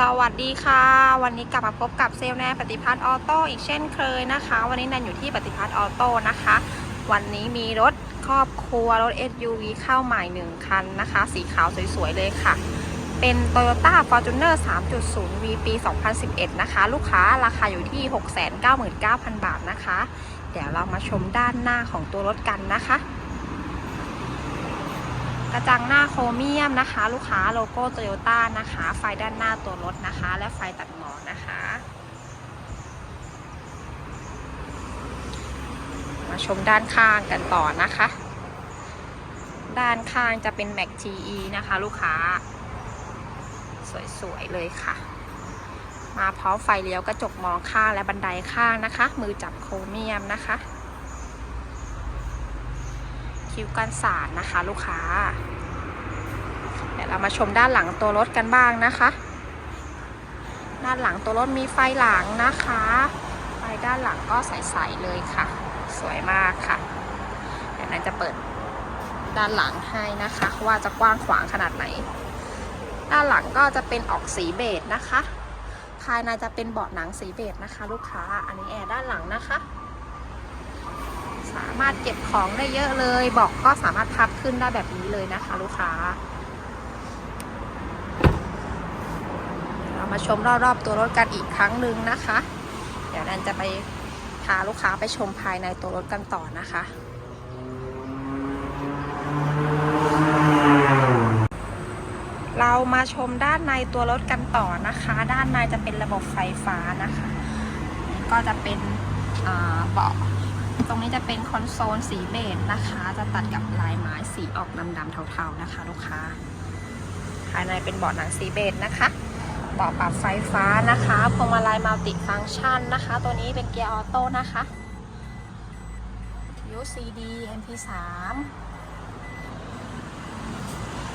สวัสดีค่ะ วันนี้กลับมาพบกับเซลแนนปฏิพัฒน์ออโต้อีกเช่นเคยนะคะ วันนี้แนนอยู่ที่ปฏิพัฒน์ออโต้นะคะ วันนี้มีรถครอบครัวรถ SUV เข้าใหม่หนึ่งคันนะคะ สีขาวสวยๆเลยค่ะ เป็น Toyota Fortuner 3.0 V ปี 2011 นะคะ ลูกค้าราคาอยู่ที่ 699,000 บาทนะคะ เดี๋ยวเรามาชมด้านหน้าของตัวรถกันนะคะ กระจังหน้าโครเมียมนะคะ ลูกค้าโลโก้โตโยต้านะคะ ไฟด้านหน้าตัวรถนะคะ และไฟตัดหมอกนะคะ มาชมด้านข้างกันต่อนะคะ ด้านข้างจะเป็น Mac GE นะคะ ลูกค้า สวยๆเลยค่ะ มาพร้อมไฟเลี้ยวกระจกมองข้างและบันไดข้างนะคะ มือจับโครเมียมนะคะ คิ้วกันสาดนะคะ ลูกค้า เดี๋ยวเรามาชมด้านหลังตัวรถกันบ้างนะคะ ด้านหลังตัวรถมีไฟหลังนะคะ ไฟด้านหลังก็ใสๆเลยค่ะ สวยมากค่ะเดี๋ยวนั้นจะเปิดด้านหลังให้นะคะ ว่าจะกว้างขวางขนาดไหน ด้านหลังก็จะเป็นออกสีเบจนะคะ ภายในจะเป็นเบาะหนังสีเบจนะคะ ลูกค้า อันนี้แอร์ด้านหลังนะคะ สามารถเก็บของได้เยอะเลย บอกก็สามารถพับขึ้นได้แบบนี้เลยนะคะ ลูกค้า เรามาชมรอบๆตัวรถกันอีกครั้งหนึ่งนะคะ เดี๋ยวนันจะไปพาลูกค้าไปชมภายในตัวรถกันต่อนะคะเรามาชมด้านในตัวรถกันต่อนะคะ ด้านในจะเป็นระบบไฟฟ้านะคะ ก็จะเป็นเบาะ ตรงนี้จะเป็นคอนโซลสีเบจนะคะ จะตัดกับลายไม้สีออกดำๆเทาๆนะคะ ลูกค้า ภายในเป็นเบาะหนังสีเบจนะคะเบาะปรับไฟฟ้านะคะพวงมาลัยมัลติฟังก์ชันนะคะ ตัวนี้เป็นเกียร์ออโต้นะคะ UCD MP3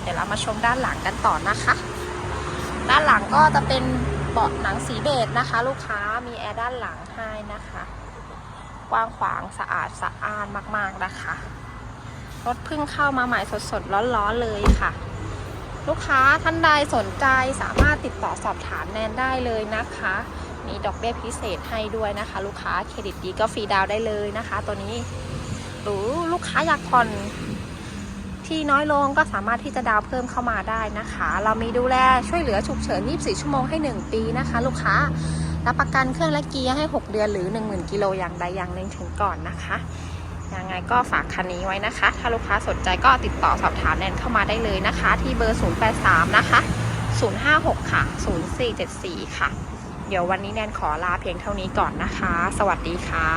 เดี๋ยวเรามาชมด้านหลังกันต่อนะคะ ด้านหลังก็จะเป็นเบาะหนังสีเบจนะคะ ลูกค้ามีแอร์ด้านหลังให้นะคะ กว้างขวางสะอาดสะอ้านมากๆนะคะ รถเพิ่งเข้ามาใหม่สดๆร้อนๆเลยค่ะ ลูกค้าท่านใดสนใจสามารถติดต่อสอบถามแนนได้เลยนะคะ มีดอกเบี้ยพิเศษให้ด้วยนะคะ ลูกค้าเครดิตดีก็ฟรีดาวได้เลยนะคะ ตัวนี้หรือลูกค้าอยากผ่อนที่น้อยลงก็สามารถที่จะดาวเพิ่มเข้ามาได้นะคะ เรามีดูแลช่วยเหลือฉุกเฉิน 24 ชั่วโมงให้ 1 ปีนะคะ ลูกค้า รับประกันเครื่องและเกียร์ให้ 6 เดือนหรือ 10,000กิโลอย่างใดอย่างหนึ่งถึงก่อนนะคะยังไงก็ฝากคันนี้ไว้นะคะ ถ้าลูกค้าสนใจก็ติดต่อสอบถามแนนเข้ามาได้เลยนะคะ ที่เบอร์ 083 นะคะ 056 ค่ะ 0474 ค่ะ เดี๋ยววันนี้แนนขอลาเพียงเท่านี้ก่อนนะคะ สวัสดีค่ะ